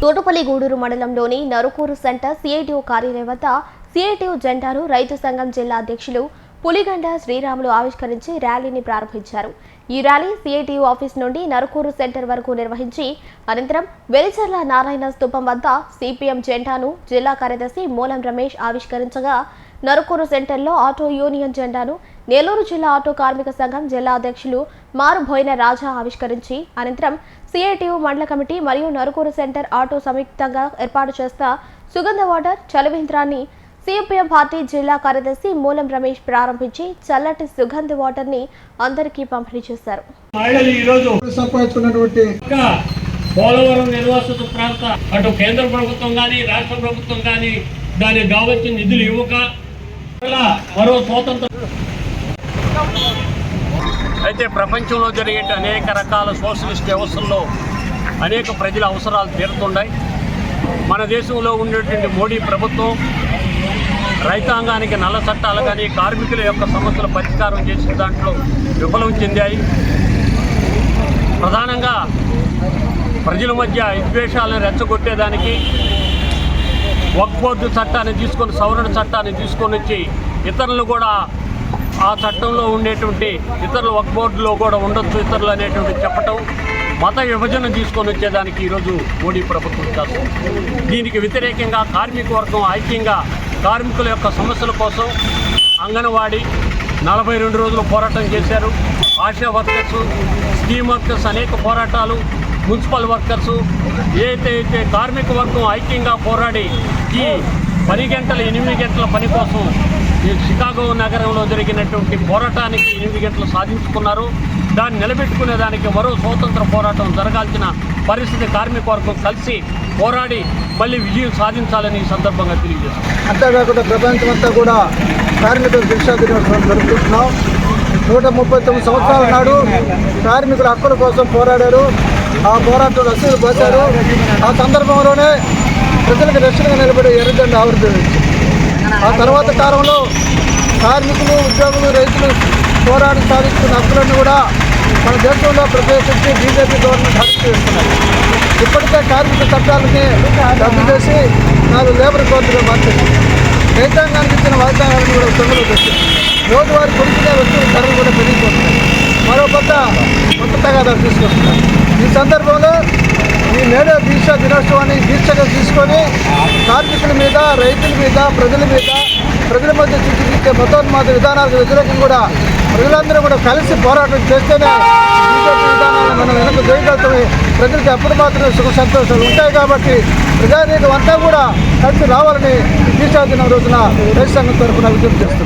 తోటపల్లి గూడూరు మండలంలోని నరుకూరు సెంటర్ సిఐటిఓ కార్యాలయం వద్ద సిఐటిఓ జెండాను రైతు సంఘం జిల్లా అధ్యక్షులు పులిగండ శ్రీరాములు ఆవిష్కరించి ర్యాలీని ప్రారంభించారు. ఈ ర్యాలీ సిఐటియు ఆఫీస్ నుండి నరుకూరు సెంటర్ వరకు నిర్వహించి అనంతరం వెలిచర్ల నారాయణ స్థూపం వద్ద సిపిఎం జెండాను జిల్లా కార్యదర్శి మూలం రమేష్ ఆవిష్కరించగా నరుకూరు సెంటర్లో ఆటో యూనియన్ జెండాను నెల్లూరు జిల్లా ఆటో కార్మిక సంఘం జిల్లా అధ్యక్షులు మారుబోయిన రాజా ఆవిష్కరించి అనంతరం సిఐటియు మండల కమిటీ మరియు నరుకూరు సెంటర్ ఆటో సంయుక్తంగా ఏర్పాటు చేసిన సుగంధ వాటర్ చలవేంద్రాన్ని సిపిఎం పార్టీ జిల్లా కార్యదర్శి మూలం రమేష్ ప్రారంభించి చల్లటి సుగంధ వాటర్ని అందరికీ పంపిణీ చేశారు. మహిళలు సంపాదించుకున్నటువంటి పోలవరం నిర్వాసిత ప్రాంత అటు కేంద్ర ప్రభుత్వం కానీ రాష్ట్ర ప్రభుత్వం కానీ దానికి కావాల్సిన నిధులు ఇవ్వక మరో స్వాతంత్ర అయితే ప్రపంచంలో జరిగే అనేక రకాల సోషలిస్ట్ వ్యవస్థల్లో అనేక ప్రజల అవసరాలు తీరుతున్నాయి మన దేశంలో ఉండేటువంటి మోడీ ప్రభుత్వం రైతాంగానికి నల్ల చట్టాలు కానీ కార్మికుల యొక్క సమస్యల పరిష్కారం చేసే దాంట్లో విఫలం చెందాయి. ప్రధానంగా ప్రజల మధ్య విద్వేషాలను రెచ్చగొట్టేదానికి వక్ బోర్డు చట్టాన్ని తీసుకొని సవరణ చట్టాన్ని తీసుకొని వచ్చి ఇతరులు కూడా ఆ చట్టంలో ఉండేటువంటి ఇతరుల వక్ బోర్డులో కూడా ఉండొచ్చు ఇతరులు అనేటువంటి చెప్పటం మత విభజన తీసుకొని వచ్చేదానికి ఈరోజు మోడీ ప్రభుత్వం చేస్తుంది. దీనికి వ్యతిరేకంగా కార్మిక వర్గం ఐక్యంగా కార్మికుల యొక్క సమస్యల కోసం అంగన్వాడీ నలభై రెండు రోజులు పోరాటం చేశారు. ఆశా వర్కర్స్ స్కీమ్ వర్కర్స్ అనేక పోరాటాలు మున్సిపల్ వర్కర్స్ ఏదైతే కార్మిక వర్గం ఐక్యంగా పోరాడి ఈ పది గంటల ఎనిమిది గంటల పని కోసం ఈ చికాగో నగరంలో జరిగినటువంటి పోరాటానికి ఎనిమిది గంటలు సాధించుకున్నారు. దాన్ని నిలబెట్టుకునే దానికి మరో స్వతంత్ర పోరాటం జరగాల్సిన పరిస్థితి కార్మిక వర్గం కలిసి పోరాడి మళ్ళీ విజయం సాధించాలని ఈ సందర్భంగా తెలియజేస్తాం అంతేకాకుండా ప్రపంచమంతా కూడా కార్మికుల శిక్షా దినోత్సవం జరుపుకుంటున్నాం. నూట ముప్పై తొమ్మిది సంవత్సరాల నాడు కార్మికుల హక్కుల కోసం పోరాడారు. ఆ పోరాటంలో రసీదు పోశారు ఆ సందర్భంలోనే ప్రజలకు రక్షణగా నిలబడి ఎర్రజెండా ఆవిర్భవించారు ఆ తర్వాత కాలంలో కార్మికులు ఉద్యోగులు రైతులు పోరాడి సాధిస్తున్న హక్కులను కూడా మన దేశంలో ప్రవేశించి బీజేపీ గవర్నమెంట్ హక్కు చేస్తున్నారు. ఇప్పటికే కార్మిక చట్టాలని రద్దు చేసి నాలుగు లేబర్ కోర్టుగా మార్చింది రైతాంగానికి ఇచ్చిన వాగ్దానాలను కూడా తొమ్మిది పెట్టింది రోజువారి కొడుకునే వస్తువుల ధరలు కూడా పెరిగిపోతున్నాయి. మరో కొత్త కొత్త తగాదాలు తీసుకొస్తున్నారు. ఈ సందర్భంలో ఈ మేడ దీక్ష దినోత్సవాన్ని దీక్షగా తీసుకొని కార్మికుల మీద రైతుల మీద ప్రజల మీద ప్రజల మధ్య చూపించే మతోన్మాద విధానాలకు వ్యతిరేకంగా కూడా ప్రజలందరూ కూడా కలిసి పోరాటం చేస్తేనే బీజేపీ విధానాలను మనం వెనక చేయగలుగుతామే ప్రజలకు ఎప్పుడు మాత్రమే సుఖ సంతోషాలు ఉంటాయి కాబట్టి ప్రజానీకం అంతా కూడా కలిసి రావాలని దీక్షా దినం రోజున రైతు సంఘం తరఫున విజ్ఞప్తి చేస్తున్నాం.